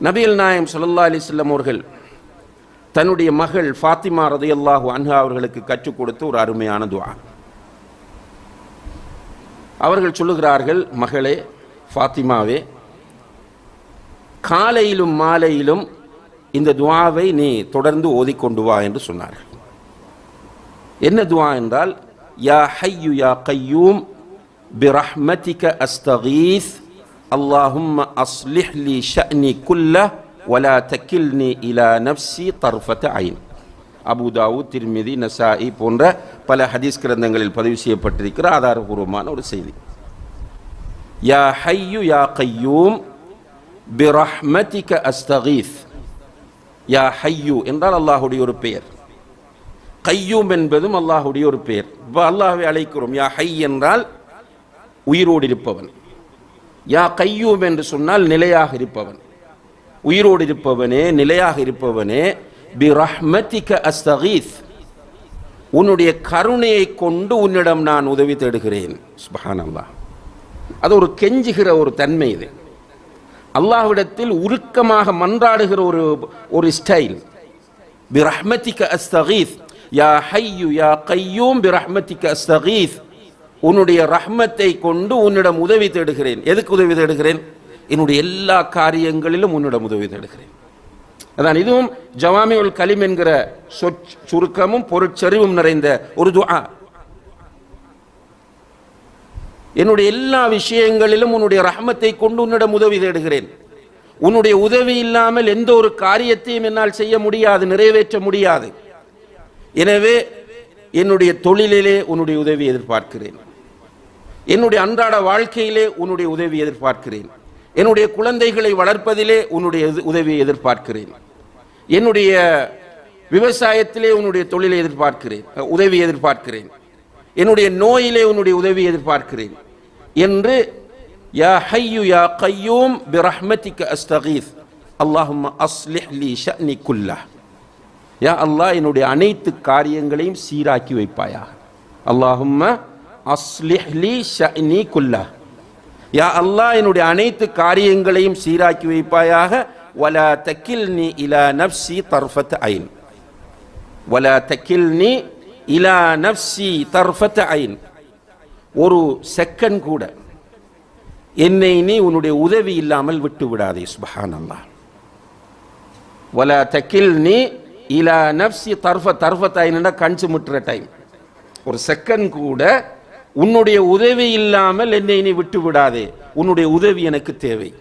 நபியல் நாயம் சொல்லல்லா அலிஸ்லம் அவர்கள் தன்னுடைய மகள் ஃபாத்திமா ரதையல்லாஹு அன்ஹா அவர்களுக்கு கற்றுக் கொடுத்து ஒரு அருமையான துவா அவர்கள் சொல்லுகிறார்கள் மகளே ஃபாத்திமாவே காலையிலும் மாலையிலும் இந்த துவாவை நீ தொடர்ந்து ஓதிக்கொண்டு வா என்று சொன்னார்கள். என்ன துவா என்றால் யா ஹையு யா கையூம் பிரஹ்மதிக அஸ்தகீஸ் اللهم أصلح لي شأني كله ولا تكلني إلى نفسي طرفة عين அபு தாவூத் திருமிதி நசாயி போன்ற பல ஹதீஸ் கிரந்தங்களில் பதிவு செய்யப்பட்டிருக்கிற ஆதாரபூர்வமான ஒரு செய்தி யா ஹையு யா கையூம் பிரஹ்மதிக அஸ்தகீஸ் யா ஹையு என்றால் அல்லாஹுடைய ஒரு பெயர் கையூம் என்பதும் அல்லாஹுடைய ஒரு பெயர் இப்போ அல்லாஹ்வை அழைக்கிறோம் யா ஹை என்றால் உயிரோடு இருப்பவன் யா கையூம் என்று சொன்னால் நிலையாக இருப்பவன். உயிரோடு இருப்பவனே நிலையாக இருப்பவனே. பி ரஹ்மதிக அஸ்தகீஸ் உன்னுடைய கருணையை கொண்டு உன்னிடம் நான் உதவி தேடுகிறேன். சுபஹான் அல்லாஹ் அது ஒரு கெஞ்சுகிற ஒரு தன்மை இது. அல்லாஹ்விடத்தில் உருக்கமாக மன்றாடுகிற ஒரு ஒரு ஸ்டைல் பி ரஹ்மதிக அஸ்தகீஸ் யா ஹையு யா கையூம் பி ரஹ்மதிக அஸ்தகீஸ் உன்னுடைய ரஹ்மத்தை கொண்டு உன்னிடம் உதவி தேடுகிறேன். எதுக்கு உதவி தேடுகிறேன்? என்னுடைய எல்லா காரியங்களிலும் உன்னிடம் உதவி தேடுகிறேன். அதான் இதுவும் ஜவாமியுல் கலிம் என்கிற சொற் சுருக்கமும் பொருட்செறிவும் நிறைந்த ஒரு துஆ. என்னுடைய எல்லா விஷயங்களிலும் உன்னுடைய ரஹமத்தை கொண்டு உன்னிடம் உதவி தேடுகிறேன். உன்னுடைய உதவி இல்லாமல் எந்த ஒரு காரியத்தையும் என்னால் செய்ய முடியாது நிறைவேற்ற முடியாது. எனவே என்னுடைய தொழிலிலே உன்னுடைய உதவி எதிர்பார்க்கிறேன். என்னுடைய அன்றாட வாழ்க்கையிலே உன்னுடைய உதவி எதிர்பார்க்கிறேன். என்னுடைய குழந்தைகளை வளர்ப்பதிலே உன்னுடைய உதவியை எதிர்பார்க்கிறேன். என்னுடைய விவசாயத்திலே உன்னுடைய தொழிலை எதிர்பார்க்கிறேன். உதவி எதிர்பார்க்கிறேன். என்னுடைய நோயிலே உன்னுடைய உதவி எதிர்பார்க்கிறேன். என்று யா ஹையு யா கையூம் பிரஹ்மதிக அஸ்தகீஸ் அல்லாஹும் அஸ்லிஹ் லி ஷஅனி குல்லஹ். யா அல்லாஹ் என்னுடைய அனைத்து காரியங்களையும் சீராக்கி வைப்பாயாக. அல்லாஹும்மா அஸ்லிஹ்லி ஷனி குல்லா. யா அல்லாஹ் என்னுடைய அனைத்து காரியங்களையும் சீராக்கி வைப்பாயாக. வலா நீ இலா நஃப்சி தர்ஃபத் ஐன். வலா தக்கில்னி இலா நஃப்சி தர்ஃபத் ஐன். ஒரு செகண்ட் கூட என்னை நீ உன்னுடைய உதவி இல்லாமல் விட்டு விடாதே சுபஹானல்லாஹ். வலா நீ இலா நப்சி தர்ஃப தர்ஃபத் ஐன்னா கண் முட்டுற டைம் ஒரு செகண்ட் கூட உன்னுடைய உதவி இல்லாமல் என்னை நீ விட்டு விடாதே உன்னுடைய உதவி எனக்கு தேவை.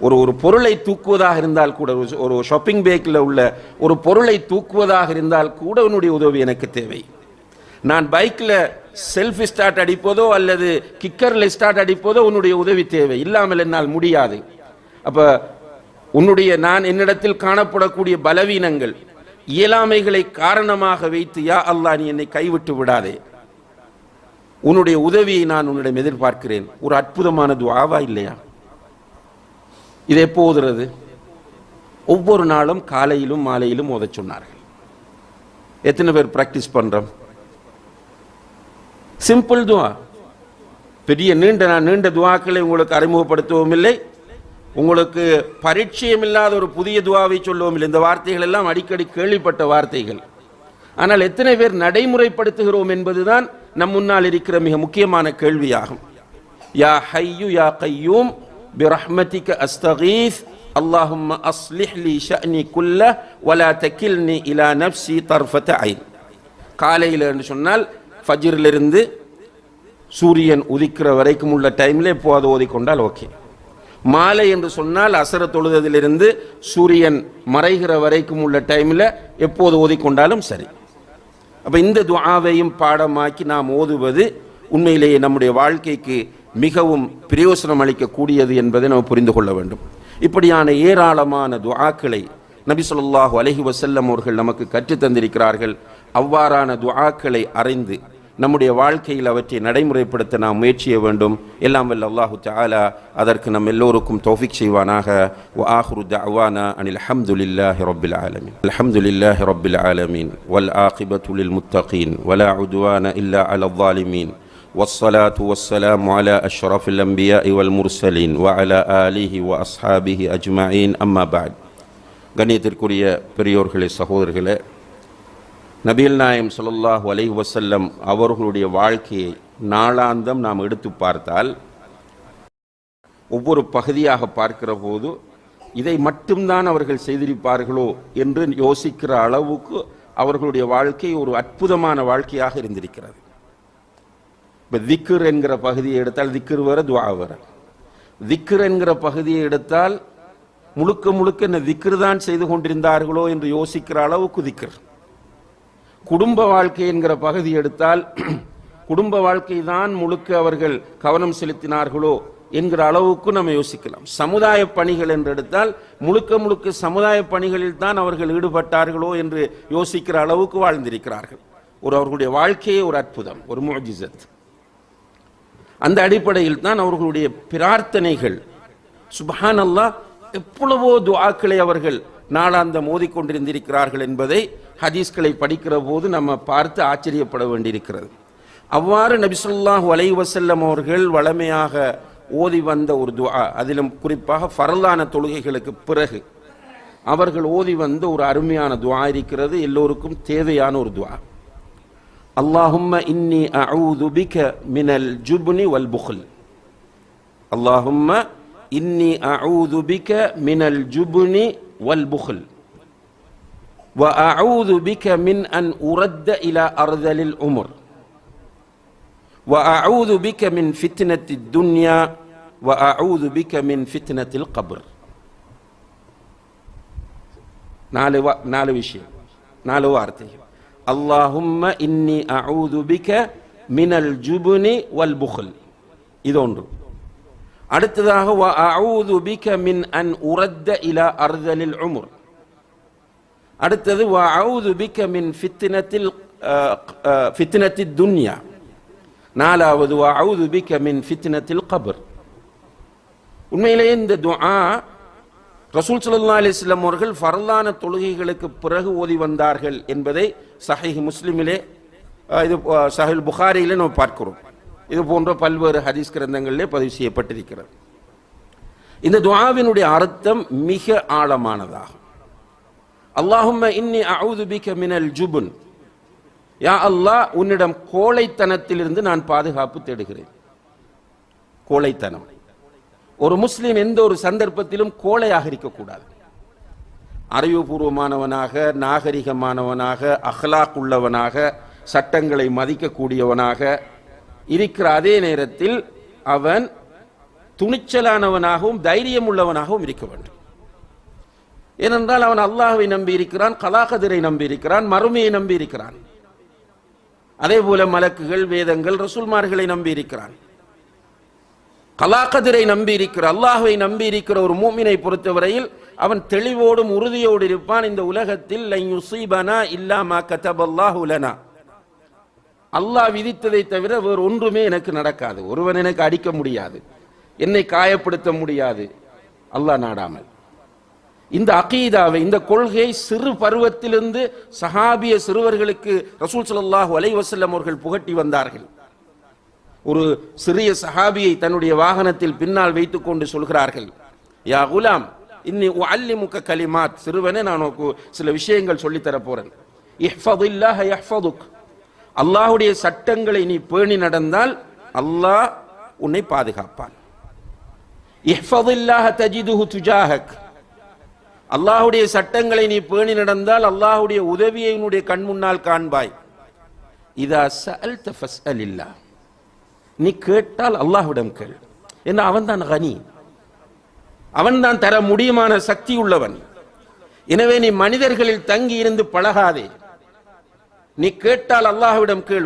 ஒரு ஒரு பொருளை தூக்குவதாக இருந்தால் கூட ஒரு- ஒரு ஷாப்பிங் பேக்கில் உள்ள ஒரு பொருளை தூக்குவதாக இருந்தால் கூட உன்னுடைய உதவி எனக்கு தேவை. நான் பைக்கில் செல்ஃப் ஸ்டார்ட் அடிப்பதோ அல்லது கிக்கரில் ஸ்டார்ட் அடிப்பதோ உன்னுடைய உதவி தேவை. இல்லாமல் என்னால் முடியாது. அப்போ உன்னுடைய நான் என்னிடத்தில் காணப்படக்கூடிய பலவீனங்கள் இயலாமைகளை காரணமாக வைத்து யா அல்லாஹ் நீ என்னை கைவிட்டு விடாதே. உன்னுடைய உதவியை நான் உன்னிடம் எதிர்பார்க்கிறேன். ஒரு அற்புதமான துவாவா இல்லையா? இது எப்போ ஓதுறது? ஒவ்வொரு நாளும் காலையிலும் மாலையிலும் ஓத சொன்னார்கள். எத்தனை பேர் ப்ராக்டிஸ் பண்ணுறோம் சிம்பிள் துவா. பெரிய நீண்ட நான் நீண்ட துவாக்களை உங்களுக்கு அறிமுகப்படுத்தவும் இல்லை. உங்களுக்கு பரிச்சயம் இல்லாத ஒரு புதிய துவாவை சொல்லவும் இல்லை. இந்த வார்த்தைகள் எல்லாம் அடிக்கடி கேள்விப்பட்ட வார்த்தைகள். ஆனால் எத்தனை பேர் நடைமுறைப்படுத்துகிறோம் என்பதுதான் நம் முன்னால் இருக்கிற மிக முக்கியமான கேள்வியாகும். யா ஹையு யா கையூம் பிரஹ்மதிக அஸ்தகீஸ். அல்லாஹும் அஸ்லிஹ் லி ஷஅனி குல்ல வலா தக்கில்னி இலா நப்சி தர்ஃபத ஐன். காலையில் என்று சொன்னால் ஃபஜ்ரிலிருந்து சூரியன் உதிக்கிற வரைக்கும் உள்ள டைமில் இப்போ ஓதிக்கொண்டால் ஓகே. மாலை என்று சொன்னால் அசர தொழுததிலிருந்து சூரியன் மறைகிற வரைக்கும் உள்ள டைமில் எப்போது ஓதிக்கொண்டாலும் சரி. அப்போ இந்த துவாவையும் பாடமாக்கி நாம் ஓதுவது உண்மையிலேயே நம்முடைய வாழ்க்கைக்கு மிகவும் பிரயோசனம் அளிக்கக்கூடியது என்பதை நாம் புரிந்து கொள்ள வேண்டும். இப்படியான ஏராளமான துவாக்களை நபி சொல்லாஹு அலஹி வசல்லம் அவர்கள் நமக்கு கற்றுத் தந்திருக்கிறார்கள். அவ்வாறான துவாக்களை அறிந்து நம்முடைய வாழ்க்கையில் அவற்றை நடைமுறைப்படுத்த நாம் முயற்சிய வேண்டும் எல்லாம் வல்ல அல்லாஹு தஆலா அதற்கு நம் எல்லோருக்கும் தௌஃபிக் செய்வானாக வ ஆஹிரு தஅவானா அனில் ஹம்துலில்லாஹி ரப்பில் ஆலமீன் அல்ஹம்துலில்லாஹி ரப்பில் ஆலமீன் வல் ஆகிபத்து லில் முத்தகீன் வலா உத்வான இல்லா அலல் ظالمين والصلاة والسلام على أشرف الأنبياء والمرسلين وعلى آله وأصحابه أجمعين أما بعد கண்ணியத்திற்குரிய பெரியோர்களே சகோதரர்களே நபியல் நாயம் ஸல்லல்லாஹு அலை வசல்லம் அவர்களுடைய வாழ்க்கையை நாளாந்தம் நாம் எடுத்து பார்த்தால் ஒவ்வொரு பகுதியாக பார்க்கிற போது இதை மட்டும்தான் அவர்கள் செய்திருப்பார்களோ என்று யோசிக்கிற அளவுக்கு அவர்களுடைய வாழ்க்கை ஒரு அற்புதமான வாழ்க்கையாக இருந்திருக்கிறது. இப்போ திக்ர் என்கிற பகுதியை எடுத்தால் திக்ர் வர துவா வர திக்ர் என்கிற பகுதியை எடுத்தால் முழுக்க முழுக்க என்ன திக்ர் தான் செய்து கொண்டிருந்தார்களோ என்று யோசிக்கிற அளவுக்கு திக்ர். குடும்ப வாழ்க்கை என்கிற பகுதி எடுத்தால் குடும்ப வாழ்க்கை தான் முழுக்க அவர்கள் கவனம் செலுத்தினார்களோ என்கிற அளவுக்கு நம்ம யோசிக்கலாம். சமுதாய பணிகள் என்று எடுத்தால் முழுக்க முழுக்க சமுதாய பணிகளில் தான் அவர்கள் ஈடுபட்டார்களோ என்று யோசிக்கிற அளவுக்கு வாழ்ந்திருக்கிறார்கள். ஒரு அவர்களுடைய வாழ்க்கையே ஒரு அற்புதம் ஒரு முஜிசத். அந்த அடிப்படையில் தான் அவர்களுடைய பிரார்த்தனைகள். சுபஹான் அல்லாஹ் எவ்வளவோ துவாக்களை அவர்கள் நாளாந்த மோதிக்கொண்டிருந்திருக்கிறார்கள் என்பதை ஹதீஸ்களை படிக்கிற போது நம்ம பார்த்து ஆச்சரியப்பட வேண்டியிருக்கிறது. அவ்வாறு நபிசுல்லாஹ் வலை வசல்லம் அவர்கள் வளமையாக ஓதி வந்த ஒரு துவா அதிலும் குறிப்பாக பரலான தொழுகைகளுக்கு பிறகு அவர்கள் ஓதி வந்த ஒரு அருமையான துவா இருக்கிறது எல்லோருக்கும் தேவையான ஒரு துவா அல்லாஹும்ம இன்னி அவுதுபிக மினல் ஜுபுனி வல் புகல். அல்லாஹும்ம இன்னி அவுதுபிக மினல் ஜுபுனி வல் புகல். وأعوذ بك من أن أرد إلى أرذل العمر. وأعوذ بك من فتنة الدنيا وأعوذ بك من فتنة القبر. نالو نالو شيء نالو وارتي. اللهم إني أعوذ بك من الجبن والبخل. إذا أنظر. أردت ذا هو أعوذ بك من أن أرد إلى أرذل العمر. அடுத்தது வ அஊது பிக்க மின் ஃபித்தினத்தில் ஃபித்தினத்தி துன்யா. நாலாவது வ அஊது பிக்க மின் ஃபித்தினத்தில் கபர். உண்மையிலேயே இந்த துஆ ரசூல் சல்லா அலிஸ்லாம் அவர்கள் ஃபரலான தொழுகைகளுக்கு பிறகு ஓதி வந்தார்கள் என்பதை சஹீஹ் முஸ்லிமிலே இது சஹில் புகாரியிலே நம்ம பார்க்கிறோம். இது போன்ற பல்வேறு ஹதீஸ் கிரந்தங்களிலே பதிவு செய்யப்பட்டிருக்கிறது. இந்த துவாவினுடைய அர்த்தம் மிக ஆழமானதாகும். அல்லாஹும்ம இன்னி அவுது பிக மினல் ஜுபுன். யா அல்லாஹ் உன்னிடம் கோழைத்தனத்திலிருந்து நான் பாதுகாப்பு தேடுகிறேன். கோழைத்தனம். ஒரு முஸ்லீம் எந்த ஒரு சந்தர்ப்பத்திலும் கோழையாக இருக்கக்கூடாது. அறிவுபூர்வமானவனாக நாகரிகமானவனாக அஹ்லாக் உள்ளவனாக சட்டங்களை மதிக்கக்கூடியவனாக இருக்கிற அதே நேரத்தில் அவன் துணிச்சலானவனாகவும் தைரியம் உள்ளவனாகவும் இருக்க வேண்டும். ஏனென்றால் அவன் அல்லாஹுவை நம்பி இருக்கிறான் கலாகதிரை நம்பி இருக்கிறான் மறுமையை நம்பி இருக்கிறான் அதே போல மலக்குகள் வேதங்கள் ரசூல்மார்களை நம்பி இருக்கிறான் நம்பியிருக்கிற நம்பி இருக்கிற நம்பி இருக்கிற ஒரு மூமினை பொறுத்தவரையில் அவன் தெளிவோடும் உறுதியோடு இருப்பான். இந்த உலகத்தில் லன். யுஸீபனா அல்லாஹ் விதித்ததை தவிர வேறு ஒன்றுமே எனக்கு நடக்காது. ஒருவன் எனக்கு அடிக்க முடியாது. என்னை காயப்படுத்த முடியாது. அல்லாஹ் நாடாமல். இந்த அகீதாவை இந்த கொள்கையை சிறு பருவத்திலிருந்து சஹாபிய சிறுவர்களுக்கு ரசூல் ஸல்லல்லாஹு அலைஹி அவர்கள் புகட்டி வந்தார்கள். ஒரு சிறிய சஹாபியை தன்னுடைய வாகனத்தில் பின்னால் வைத்துக்கொண்டு சொல்கிறார்கள் யா குலாம் இன்னி உஅல்லிமுக கலிமாத். சிறுவனே நான் உனக்கு சில விஷயங்கள் சொல்லித் தரப் போறேன். இஹ்ஃபதுல்லாஹ யஹ்ஃபதுக். அல்லாஹ்வுடைய சட்டங்களை நீ பேணி நடந்தால் அல்லாஹ் உன்னை பாதுகாப்பான். இஹ்ஃபதுல்லாஹ தஜிதுஹு துஜாஹக். அல்லாஹுடைய சட்டங்களை நீ பேணி நடந்தால் அல்லாஹுடைய உதவியை உன்னுடைய கண் முன்னால் காண்பாய். இதா சஅல்த ஃபஸ்அலில்லாஹ் நீ கேட்டால் அல்லாஹ்விடம் கேள். என்ன அவன் தான் கனி. அவன் தான் தர முடியுமான சக்தி உள்ளவன். எனவே நீ மனிதர்களில் தங்கி இருந்து பழகாதே. நீ கேட்டால் அல்லாஹ்விடம் கேள்.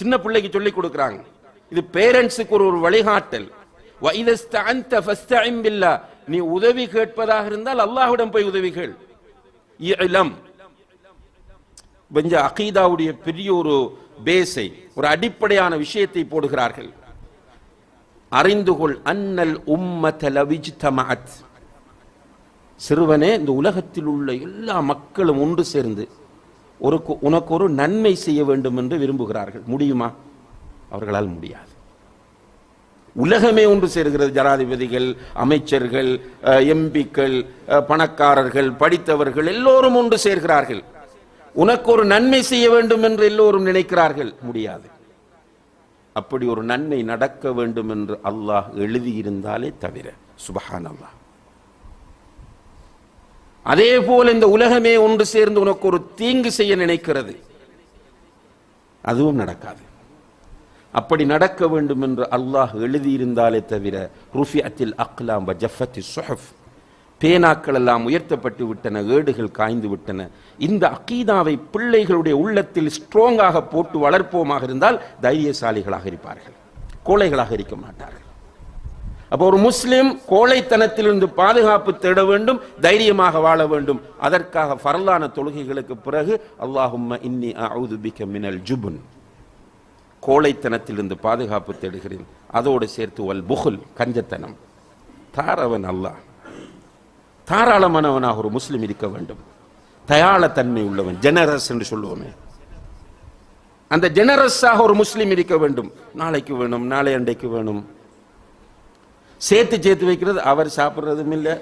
சின்ன பிள்ளைக்கு சொல்லிக் கொடுக்குறாங்க. இது பேரண்ட்ஸுக்கு ஒரு ஒரு வழிகாட்டல். வைதஸ்தஅன்த நீ உதவி கேட்பதாக இருந்தால் அல்லாஹ்விடம் போய் உதவி கேள். இலம் கொஞ்சம் அகீதாவுடைய பெரிய ஒரு பேஸை ஒரு அடிப்படையான விஷயத்தை போடுகிறார்கள். அறிந்து கொள் அன்னல் உம்மத லவிஜ்தமஅத். சிறுவனே இந்த உலகத்தில் உள்ள எல்லா மக்களும் ஒன்று சேர்ந்து ஒரு உனக்கு ஒரு நன்மை செய்ய வேண்டும் என்று விரும்புகிறார்கள். முடியுமா? அவர்களால் முடியாது. உலகமே ஒன்று சேர்கிறது. ஜனாதிபதிகள் அமைச்சர்கள் எம்பிக்கள் பணக்காரர்கள் படித்தவர்கள் எல்லோரும் ஒன்று சேர்கிறார்கள். உனக்கு ஒரு நன்மை செய்ய வேண்டும் என்று எல்லோரும் நினைக்கிறார்கள். முடியாது. அப்படி ஒரு நன்மை நடக்க வேண்டும் என்று அல்லாஹ் எழுதியிருந்தாலே தவிர சுபஹான் அல்லாஹ் அதே போல் இந்த உலகமே ஒன்று சேர்ந்து உனக்கு ஒரு தீங்கு செய்ய நினைக்கிறது. அதுவும் நடக்காது. அப்படி நடக்க வேண்டும் என்று அல்லாஹ் எழுதியிருந்தாலே தவிர ருஃபி அத்தில் அக்லாம் ஜஃபத்தி சுஹஃப். பேனாக்கள் எல்லாம் உயர்த்தப்பட்டு விட்டன ஏடுகள் காய்ந்து விட்டன. இந்த அக்கீதாவை பிள்ளைகளுடைய உள்ளத்தில் ஸ்ட்ராங்காக போட்டு வளர்ப்போமாக இருந்தால் தைரியசாலிகளாக இருப்பார்கள். கோழைகளாக இருக்க மாட்டார்கள். அப்போ ஒரு முஸ்லிம் கோழைத்தனத்திலிருந்து பாதுகாப்பு தேட வேண்டும் தைரியமாக வாழ வேண்டும். அதற்காக பரலான தொழுகைகளுக்கு பிறகு அல்லாஹும்ம இன்னி அவுது மினல் ஜுபுன். கோழைத்தனத்திலிருந்து பாதுகாப்பு தேடுகிறேன். அதோடு சேர்த்து வல் புகுல் கஞ்சத்தனம். தாரவன் அல்லாஹ் தாராளமானவனாக ஒரு முஸ்லீம் இருக்க வேண்டும். தயாளத்தன்மை உள்ளவன் ஜெனரஸ் என்று சொல்லுவோமே. அந்த ஜெனரஸாக ஒரு முஸ்லீம் இருக்க வேண்டும். நாளைக்கு வேணும் நாளை அண்டைக்கு வேணும். சேர்த்து சேர்த்து வைக்கிறது அவர் சாப்பிட்றதும் இல்லை.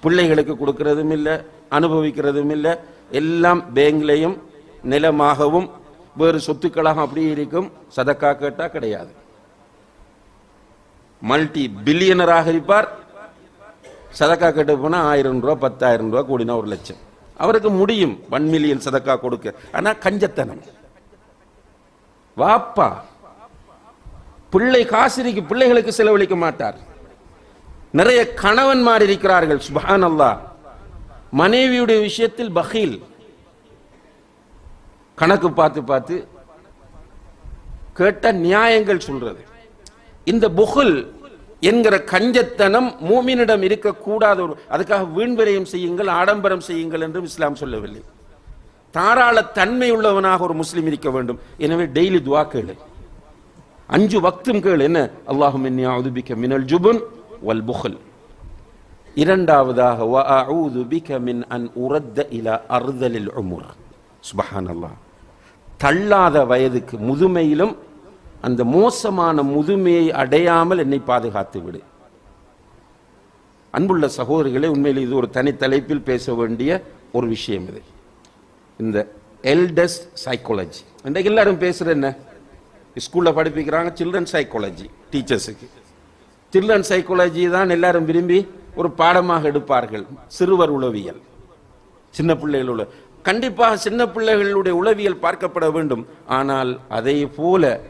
பிள்ளைகளுக்கு கொடுக்கறதும் இல்லை. அனுபவிக்கிறதும் இல்லை. எல்லாம் பேங்க்லையும் நிலமாகவும் வேறு சொத்துக்களாக அப்படியே இருக்கும். சதக்கா கேட்டா கிடையாது. மல்டி பில்லியனராக இருப்பார். சதக்கா கேட்டு போனா ஆயிரம் ரூபா பத்தாயிரம் ரூபா கூடினா ஒரு லட்சம். அவருக்கு முடியும். ஒன் மில்லியன் சதக்கா கொடுக்க. ஆனா கஞ்சத்தனம். வாப்பா. பிள்ளை காசிரிக்கு பிள்ளைகளுக்கு செலவழிக்க மாட்டார். நிறைய கணவன்மார் இருக்கிறார்கள். சுபான் அல்லா மனைவியுடைய விஷயத்தில் பஹீல் கணக்கு பார்த்து பார்த்து கேட்ட நியாயங்கள் சொல்றது. இந்த புகுல் என்கிற கஞ்சத்தனம் மூமினிடம் இருக்கக்கூடாத ஒரு அதுக்காக வீண்விரயம் செய்யுங்கள் ஆடம்பரம் செய்யுங்கள் என்றும் இஸ்லாம் சொல்லவில்லை. தாராள தன்மை உள்ளவனாக ஒரு முஸ்லீம் இருக்க வேண்டும். எனவே டெய்லி துவா கேளு. அஞ்சு வக்தும் கேளு. என்ன? அல்லாஹும் இன்னி மினல் ஜுபுன் வல் புகல். இரண்டாவதாக வ அஊது பிக மின் அன் உரத்த இலா அர்தலில் உமுர். சுபஹானல்லாஹ். தள்ளாத வயதுக்கு முதுமையிலும் அந்த மோசமான முதுமையை அடையாமல் என்னை பாதுகாத்து விடு. அன்புள்ள சகோதரிகளே உண்மையில் இது ஒரு தனி தலைப்பில் பேச வேண்டிய ஒரு விஷயம் இது. இந்த எல்டஸ் சைக்காலஜி இன்றைக்கு எல்லாரும் பேசுகிற என்ன? ஸ்கூலில் படிப்பிக்கிறாங்க சில்ட்ரன் சைக்காலஜி டீச்சர்ஸுக்கு சில்ட்ரன் சைக்காலஜி தான் எல்லாரும் விரும்பி ஒரு பாடமாக எடுப்பார்கள். சிறுவர் உளவியல். சின்ன பிள்ளைகள் உள்ள கண்டிப்பாக சின்ன பிள்ளைகளுடைய உளவியல் பார்க்கப்பட வேண்டும். ஆனால் அதே போல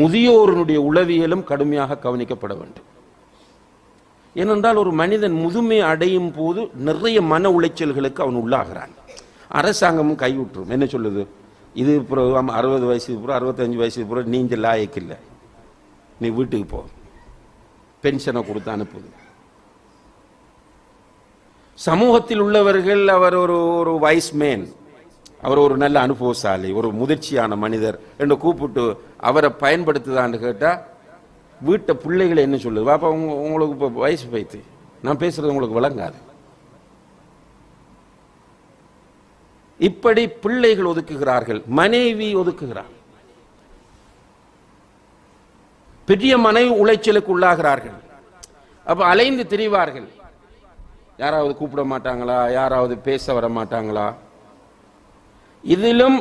முதியோருடைய உளவியலும் கடுமையாக கவனிக்கப்பட வேண்டும். ஏனென்றால் ஒரு மனிதன் முதுமை அடையும் போது நிறைய மன உளைச்சல்களுக்கு அவன் உள்ளாகிறான். அரசாங்கமும் கைவிட்டுரும். என்ன சொல்லுது? இது அப்புறம் அறுபது வயசுக்கு அப்புறம் அறுபத்தஞ்சு வயசுக்கு அப்புறம் நீஞ்ச லாயக்கு இல்லை நீ வீட்டுக்கு போ. பென்ஷனை கொடுத்து அனுப்புது சமூகத்தில் உள்ளவர்கள் அவர் ஒரு ஒரு வைஸ் மேன் அவர் ஒரு நல்ல அனுபவசாலி ஒரு முதிர்ச்சியான மனிதர் என்று கூப்பிட்டு அவரை பயன்படுத்துதான்னு கேட்டால் வீட்டை பிள்ளைகளை என்ன சொல்லுது? பாப்பா உங்க உங்களுக்கு இப்போ வயசு பைத்து நான் பேசுறது உங்களுக்கு விளங்காது. இப்படி பிள்ளைகள் ஒதுக்குகிறார்கள் மனைவி ஒதுக்குகிறார். பெரிய மனைவி உளைச்சலுக்கு உள்ளாகிறார்கள். அப்ப அலைந்து திரிவார்கள். யாராவது கூப்பிட மாட்டாங்களா? யாராவது பேச வர மாட்டாங்களா? இதிலும்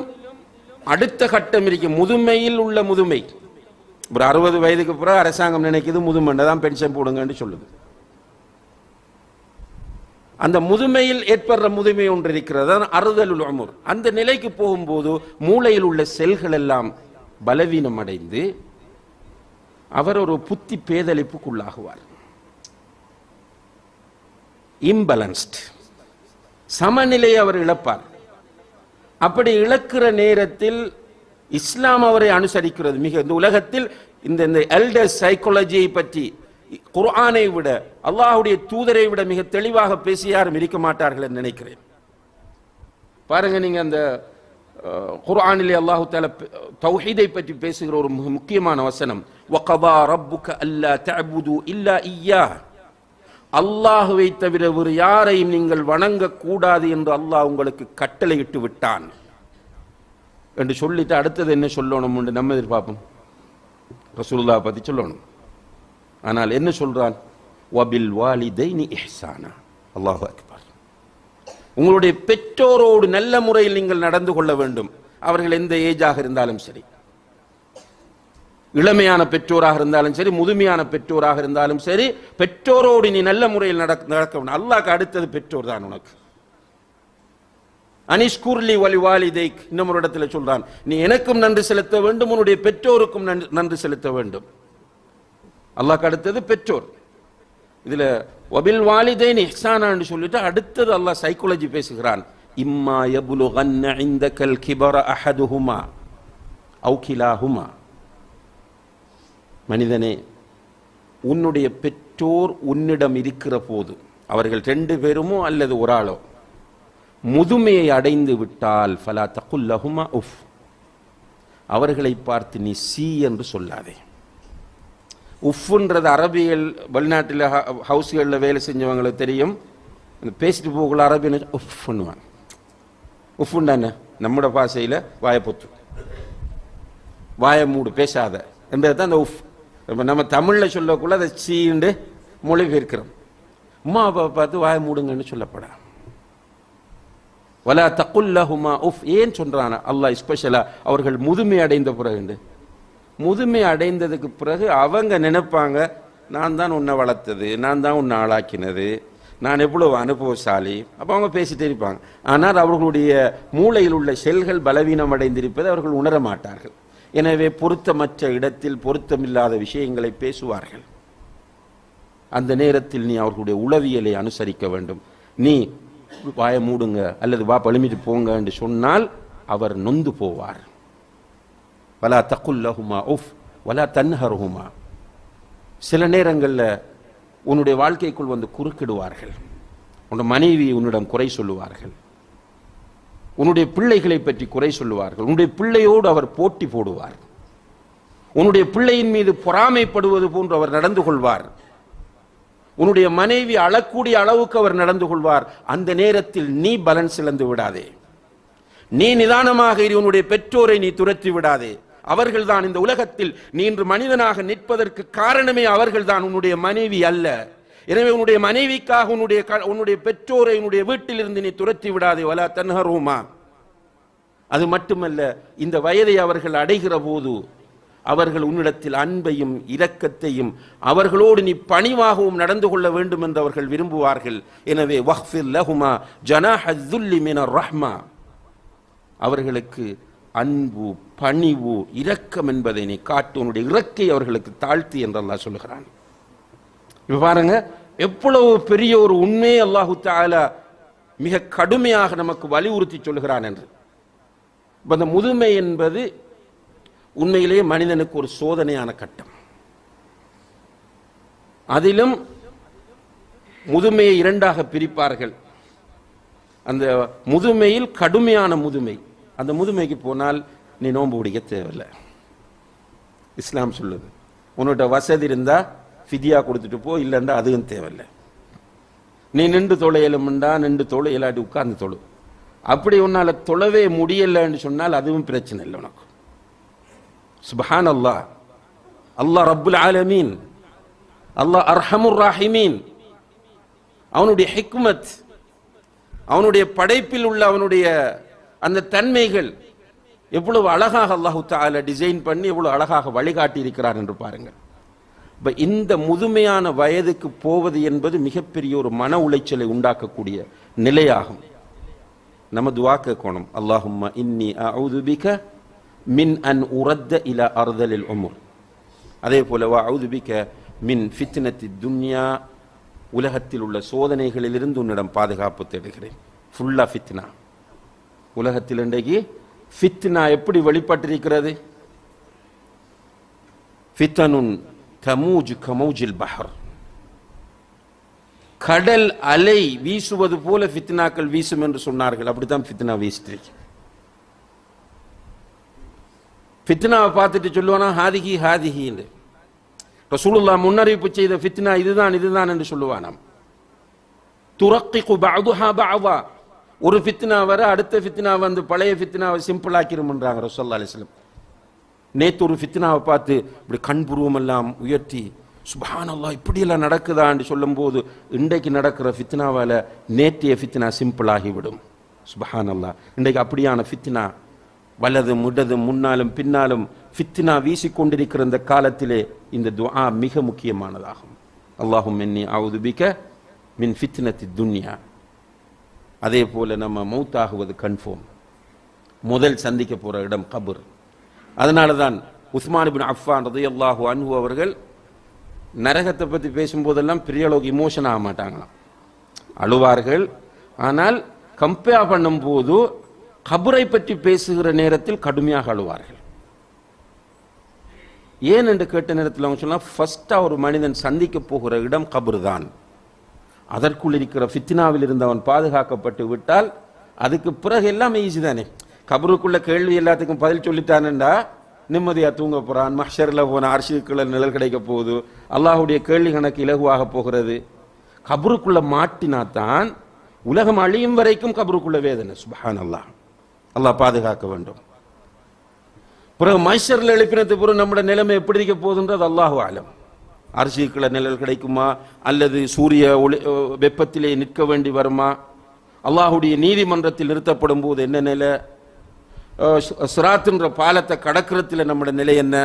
அடுத்த கட்டம் இருக்கு. முதுமையில் உள்ள முதுமை. ஒரு அறுபது வயதுக்கு பிறகு அரசாங்கம் நினைக்குது முதுமண்டை தான் பென்ஷன் போடுங்கன்னு சொல்லுது. அந்த முதுமையில் ஏற்படுற முதுமை ஒன்று இருக்கிறது. அதான் அறுதலுல் உமுர். அந்த நிலைக்கு போகும்போது மூளையில் உள்ள செல்கள் எல்லாம் பலவீனம் அடைந்து அவர் ஒரு புத்தி பேதளிப்புக்குள்ளாகுவார் இம்பலன்ஸ்ட் சமநிலையை அவர் இழப்பார். அப்படி இழக்கிற நேரத்தில் இஸ்லாம் அவரை அனுசரிக்கிறது. மிக இந்த உலகத்தில் இந்த இந்த எல்டர் சைக்காலஜியை பற்றி குர்ஆனை விட அல்லாஹுடைய தூதரை விட மிக தெளிவாக பேசி யாரும் இருக்க மாட்டார்கள் என்று நினைக்கிறேன். பாருங்க நீங்க அந்த குர்ஆனிலே அல்லாஹு தால தௌஹீதை பற்றி பேசுகிற ஒரு மிக முக்கியமான வசனம். வகதா ரப்புக அல்லா தஅபுது இல்லா இய்யாஹ் அல்லாஹுவை தவிர ஒரு யாரையும் நீங்கள் வணங்கக்கூடாது என்று அல்லாஹ் உங்களுக்கு கட்டளையிட்டு விட்டான். என்று சொல்லிட்டு அடுத்தது என்ன சொல்லணும் என்று நம்ம எதிர்பார்ப்போம். ரசூல்லா பத்தி சொல்லணும். ஆனால் என்ன சொல்றான்? வபில் வாலிதைனி எஹ்சானா அல்லாஹு அக்பர். உங்களுடைய பெற்றோரோடு நல்ல முறையில் நீங்கள் நடந்து கொள்ள வேண்டும். அவர்கள் எந்த ஏஜாக இருந்தாலும் சரி. இளமையான பெற்றோராக இருந்தாலும் சரி முதுமையான பெற்றோராக இருந்தாலும் சரி பெற்றோரோடு நீ நல்ல முறையில் நடக்க நடக்க வேண்டும். அடுத்தது பெற்றோர் தான் உனக்கு. அனிஷ்கூர்லி வலி வாலிதைக் இன்னும் ஒரு இடத்துல சொல்றான். நீ எனக்கும் நன்றி செலுத்த வேண்டும் உன்னுடைய பெற்றோருக்கும் நன்றி- நன்றி செலுத்த வேண்டும். அல்லாக்கு அடுத்தது பெற்றோர். இதுல வபில் வாலிதைன் இஹ்சானான்னு சொல்லிட்டு அடுத்தது அல்லாஹ் சைக்காலஜி பேசுகிறான். இம்மா யபுலுகன்ன கல் கிபர அஹதுஹுமா அவுகிலாஹுமா. மனிதனே உன்னுடைய பெற்றோர் உன்னிடம் இருக்கிற போது அவர்கள் ரெண்டு பேருமோ அல்லது ஒரு ஆளோ முதுமையை அடைந்து விட்டால் ஃபலா தகுல்லஹுமா உஃப். அவர்களை பார்த்து நீ சி என்று சொல்லாதே. உஃப்ன்றது அரபியல் வெளிநாட்டில் ஹவுஸ்களில் வேலை செஞ்சவங்களுக்கு தெரியும். பேசிட்டு போகல அரபியல் உஃப் பண்ணுவாங்க உஃப்னா என்ன? நம்மட பாஷையில் வாயை பொத்து. வாயை மூடு பேசாத. என்பது தான் அந்த உஃப். இப்போ நம்ம தமிழில் சொல்லக்குள்ள அதை சீண்டு மொழிபெயர்க்கிறோம். உமா அப்பா பார்த்து வாய மூடுங்கன்னு சொல்லப்படா. வலா தக்குல்லஹுமா உஃப் ஏன் சொல்றானா? அல்லாஹ் ஸ்பெஷலாக அவர்கள் முதுமை அடைந்த பிறகு முதுமை அடைந்ததுக்கு பிறகு அவங்க நினைப்பாங்க நான் தான் உன்னை வளர்த்தது நான் தான் உன்னை ஆளாக்கினது நான் எவ்வளவு அனுபவசாலி. அப்போ அவங்க பேசிட்டே இருப்பாங்க. ஆனால் அவர்களுடைய மூளையில் உள்ள செல்கள் பலவீனம் அடைந்திருப்பதை அவர்கள் உணர மாட்டார்கள் எனவே பொருத்தமற்ற இடத்தில் பொருத்தமில்லாத விஷயங்களை பேசுவார்கள். அந்த நேரத்தில் நீ அவர்களுடைய உளவியலை அனுசரிக்க வேண்டும். நீ வாய மூடுங்க அல்லது வா பழுமிட்டு போங்க என்று சொன்னால் அவர் நொந்து போவார். வலா தக்குல்லஹுமா உஃப் வலா தன்ஹருஹுமா. சில நேரங்களில் உன்னுடைய வாழ்க்கைக்குள் வந்து குறுக்கிடுவார்கள். உன்னோட மனைவி உன்னிடம் குறை சொல்லுவார்கள். உன்னுடைய பிள்ளைகளை பற்றி குறை சொல்லுவார்கள். உன்னுடைய பிள்ளையோடு அவர் போட்டி போடுவார். உன்னுடைய பிள்ளையின் மீது பொறாமைப்படுவது போன்று அவர் நடந்து கொள்வார். உன்னுடைய மனைவி அழக்கூடிய அளவுக்கு அவர் நடந்து கொள்வார். அந்த நேரத்தில் நீ பலன் இழந்து விடாதே. நீ நிதானமாக இரு உன்னுடைய பெற்றோரை நீ துரத்தி விடாதே. அவர்கள்தான் இந்த உலகத்தில் நீ இன்று மனிதனாக நிற்பதற்கு காரணமே அவர்கள்தான். உன்னுடைய மனைவி அல்ல. எனவே உன்னுடைய மனைவிக்காக உன்னுடைய க- உன்னுடைய பெற்றோரை உன்னுடைய வீட்டிலிருந்து நீ துரத்தி விடாதே. வலா தன்ஹருமா. அது மட்டுமல்ல இந்த வயதை அவர்கள் அடைகிற போது அவர்கள் உன்னிடத்தில் அன்பையும் இரக்கத்தையும் அவர்களோடு நீ பணிவாகவும் நடந்து கொள்ள வேண்டும் என்று அவர்கள் விரும்புவார்கள். எனவே வஹ்ஃபில் லஹுமா ஜனாஹ மின ரஹ்மா. அவர்களுக்கு அன்பு பணிவு இரக்கம் என்பதை நீ காட்டு உன்னுடைய இறக்கை அவர்களுக்கு தாழ்த்தி என்றெல்லாம் சொல்கிறான் சொல்லுகிறான். இப்ப பாருங்க எவ்வளவு பெரிய ஒரு உண்மையை அல்லாஹு தஆலா மிக கடுமையாக நமக்கு வலியுறுத்தி சொல்லுகிறான் என்று. இப்ப அந்த முதுமை என்பது உண்மையிலேயே மனிதனுக்கு ஒரு சோதனையான கட்டம். அதிலும் முதுமையை இரண்டாக பிரிப்பார்கள். அந்த முதுமையில் கடுமையான முதுமை. அந்த முதுமைக்கு போனால் நீ நோன்பு பிடிக்க தேவையில்லை. இஸ்லாம் சொல்லுது. உன்னோட வசதி இருந்தால் ஃபிதியா கொடுத்துட்டு போ இல்லைண்டா அதுவும் தேவையில்லை நீ நின்று தொலையலும்டா நின்று தொலை இல்லாட்டி உட்கார்ந்து தொழு அப்படி உன்னால தொழவே முடியலைன்னு சொன்னால் அதுவும் பிரச்சனை இல்லை உனக்கு சுபஹான் அல்லாஹ் அல்லாஹ் ரப்புல் ஆலமீன் அல்லாஹ் அர்ஹமுர் ராஹிமீன் அவனுடைய ஹிக்மத் அவனுடைய படைப்பில் உள்ள அவனுடைய அந்த தன்மைகள் எவ்வளவு அழகாக அல்லாஹு டிசைன் பண்ணி எவ்வளவு அழகாக வழிகாட்டி இருக்கிறார் என்று பாருங்கள் இப்போ இந்த முதுமையான வயதுக்கு போவது என்பது மிகப்பெரிய ஒரு மன உளைச்சலை உண்டாக்கக்கூடிய நிலையாகும். நம்ம துவா கேட்கணும். அல்லாஹும்ம இன்னி அவுதுபிக மின் அன் உரத்த இல அறுதலில் உமுர். அதே போல வா அவுதுபிக்க மின் ஃபித்னத்தி துன்யா. உலகத்தில் உள்ள சோதனைகளிலிருந்து உன்னிடம் பாதுகாப்பு தேடுகிறேன். ஃபுல்லா ஃபித்னா. உலகத்தில் இன்றைக்கு ஃபித்னா எப்படி வெளிப்பட்டிருக்கிறது ஃபித்தனுன் தமூஜ் கமௌஜில் பஹர். கடல் அலை வீசுவது போல ஃபித்னாக்கள் வீசும் என்று சொன்னார்கள். அப்படித்தான் ஃபித்னா வீசிட்டு ஃபித்னாவை பார்த்துட்டு சொல்லுவானா ஹாதிகி ஹாதிகின்னு ரசூலுல்லா முன்னறிவிப்பு செய்த ஃபித்னா இதுதான் இதுதான் என்று சொல்லுவானாம் துரக்கிகு பஅதுஹா பாவா ஒரு ஃபித்னா வர அடுத்த ஃபித்னா வந்து பழைய ஃபித்னாவை சிம்பிள் ஆக்கிரும்ன்றாங்க ரசோல்லா அலிஸ்லம் நேற்று ஒரு ஃபித்னாவை பார்த்து இப்படி கண்புருவமெல்லாம் உயர்த்தி சுபானல்லா இப்படியெல்லாம் நடக்குதான்னு சொல்லும்போது இன்றைக்கு நடக்கிற ஃபித்னாவால் நேற்றைய ஃபித்னா சிம்பிளாகிவிடும் சுபஹானல்லா இன்றைக்கு அப்படியான ஃபித்னா வலதும் இடதும் முன்னாலும் பின்னாலும் ஃபித்னா வீசிக்கொண்டிருக்கிற இந்த காலத்திலே இந்த துஆ மிக முக்கியமானதாகும். அல்லாஹும் என்னி அவுது பிக மின் ஃபித்னத்தி துன்யா. அதே போல் நம்ம மௌத்தாகுவது கன்ஃபார்ம் முதல் சந்திக்க போகிற இடம் கபர். அதனால தான் உஸ்மான் பின் அஃபான் ரதியல்லாஹு அன்பு அவர்கள் நரகத்தை பற்றி பேசும்போதெல்லாம் பெரிய அளவுக்கு இமோஷன் ஆக மாட்டாங்களாம். அழுவார்கள். ஆனால் கம்பேர் பண்ணும்போது கபரை பற்றி பேசுகிற நேரத்தில் கடுமையாக அழுவார்கள். ஏன் என்று கேட்ட நேரத்தில் அவங்க சொன்னால் ஃபஸ்ட்டாக ஒரு மனிதன் சந்திக்க போகிற இடம் கபர் தான் அதற்குள் இருக்கிற ஃபித்னாவில் இருந்து அவன் பாதுகாக்கப்பட்டு விட்டால் அதுக்கு பிறகு எல்லாமே ஈஸி தானே. கபருக்குள்ள கேள்வி எல்லாத்துக்கும் பதில் சொல்லித்தானண்டா நிம்மதியா தூங்க போறான். மஹ்ஷரில் போன அரசுக்குள்ள நிழல் கிடைக்க போகுது. அல்லாஹுடைய கேள்வி கணக்கு இலகுவாக போகிறது. கபருக்குள்ள மாட்டினாத்தான் உலகம் அழியும் வரைக்கும் கபருக்குள்ள வேதனை. சுபஹான் அல்லாஹ் அல்லாஹ் பாதுகாக்க வேண்டும். பிறகு மஹ்ஷரில் எழுப்பினது பிறகு நம்முடைய நிலைமை எப்படி இருக்க போகுதுன்றது அல்லாஹு ஆலம் அரசுக்குள்ள நிழல் கிடைக்குமா? அல்லது சூரிய ஒளி வெப்பத்திலே நிற்க வேண்டி வருமா? அல்லாஹுடைய நீதிமன்றத்தில் நிறுத்தப்படும் போது என்ன நிலை? சிராத்துன்ற பாலத்தை கடக்கிறதுல நம்முடைய நிலை என்ன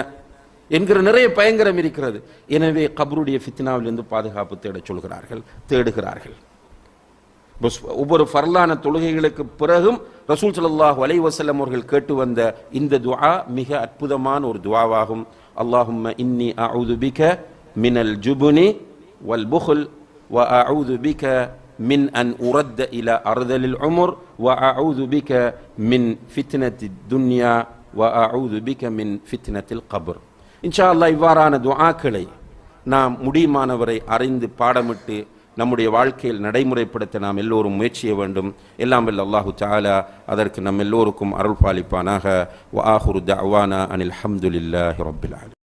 என்கிற நிறைய பயங்கரம் இருக்கிறது. எனவே கபருடைய ஃபித்னாவிலிருந்து பாதுகாப்பு தேடச் சொல்கிறார்கள் தேடுகிறார்கள். பஸ் ஒவ்வொரு ஃபர்லான தொழுகைகளுக்கு பிறகும் ரசூல் ஸல்லல்லாஹு அலைஹி அவர்கள் கேட்டு வந்த இந்த துவா மிக அற்புதமான ஒரு துவாவாகும் அல்லாஹும்ம இன்னி அஊது பிக மினல் ஜுபுனி வல் புஹ்ல் வ அஊது من மின் அன் إلى இல العمر وأعوذ بك من فتنة الدنيا وأعوذ بك வ فتنة பிக மின் شاء الله இன்ஷா அல்லாஹ் இவ்வாறான துஆக்களை நாம் முடியுமானவரை அறிந்து பாடமிட்டு நம்முடைய வாழ்க்கையில் நடைமுறைப்படுத்த நாம் எல்லோரும் முயற்சிய வேண்டும். எல்லாம் வல்ல அல்லாஹு தஆலா அதற்கு நம் எல்லோருக்கும் அருள் பாலிப்பானாக வ ஆஹுரு அனில் ஹம்துலில்லாஹி ரப்பில்